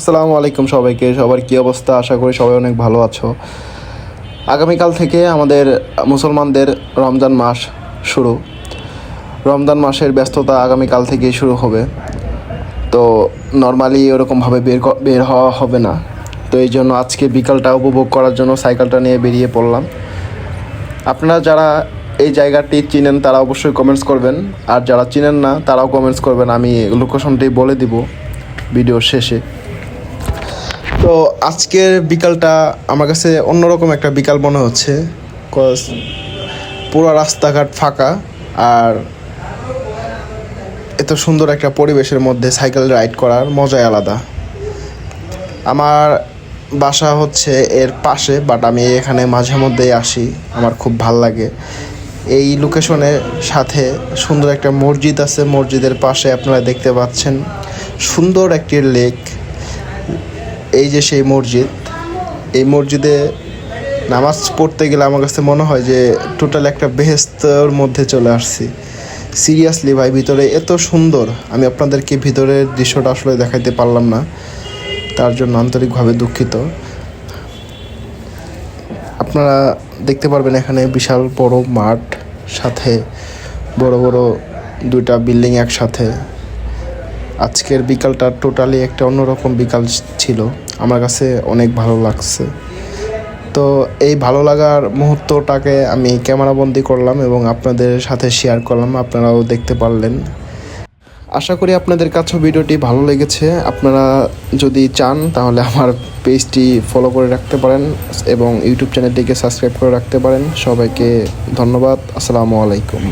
আসসালামু আলাইকুম সবাইকে। সবার কী অবস্থা? আশা করি সবাই অনেক ভালো আছো। আগামীকাল থেকে আমাদের মুসলমানদের রমজান মাস শুরু। রমজান মাসের ব্যস্ততা আগামীকাল থেকেই শুরু হবে। তো নর্মালি ওরকমভাবে বের বের হওয়া হবে না। তো এই জন্য আজকে বিকালটা উপভোগ করার জন্য সাইকেলটা নিয়ে বেরিয়ে পড়লাম। আপনারা যারা এই জায়গাটি চিনেন, তারা অবশ্যই কমেন্টস করবেন। আর যারা চিনেন না, তারাও কমেন্টস করবেন। আমি লোকেশনটি বলে দিব ভিডিওর শেষে। তো আজকের বিকালটা আমার কাছে অন্যরকম একটা বিকাল মনে হচ্ছে কজ পুরো রাস্তাঘাট ফাঁকা আর এত সুন্দর একটা পরিবেশের মধ্যে সাইকেল রাইড করার মজাই আলাদা। আমার বাসা হচ্ছে এর পাশে বাট আমি এখানে মাঝে মধ্যেই আসি, আমার খুব ভালো লাগে। এই লোকেশনের সাথে সুন্দর একটা মসজিদ আছে, মসজিদের পাশে আপনারা দেখতে পাচ্ছেন, সুন্দর একটি লেক এই যে সেই মসজিদ, এই মসজিদে নামাজ পড়তে গেলে আমার কাছে মনে হয় যে টোটাল একটা বেহেস্তর মধ্যে চলে আসছি। সিরিয়াসলি ভাই, ভিতরে এত সুন্দর। আমি আপনাদেরকে ভিতরের দৃশ্যটা আসলে দেখাইতে পারলাম না। তার জন্য আন্তরিকভাবে দুঃখিত। আপনারা দেখতে পারবেন এখানে বিশাল বড় মাঠ, সাথে বড় বড় দুইটা বিল্ডিং একসাথে। আজকের বিকালটা টোটালি একটা অন্যরকম বিকাল ছিল। আমার কাছে অনেক ভালো লাগছে। তো এই ভালো লাগার মুহূর্তটাকে আমি ক্যামেরাবন্দি করলাম এবং আপনাদের সাথে শেয়ার করলাম। আপনারাও দেখতে পারলেন। আশা করি আপনাদের কাছেও ভিডিওটি ভালো লেগেছে। আপনারা যদি চান, তাহলে আমার পেজটি ফলো করে রাখতে পারেন এবং ইউটিউব চ্যানেলটিকে সাবস্ক্রাইব করে রাখতে পারেন। সবাইকে ধন্যবাদ। আসসালামু আলাইকুম।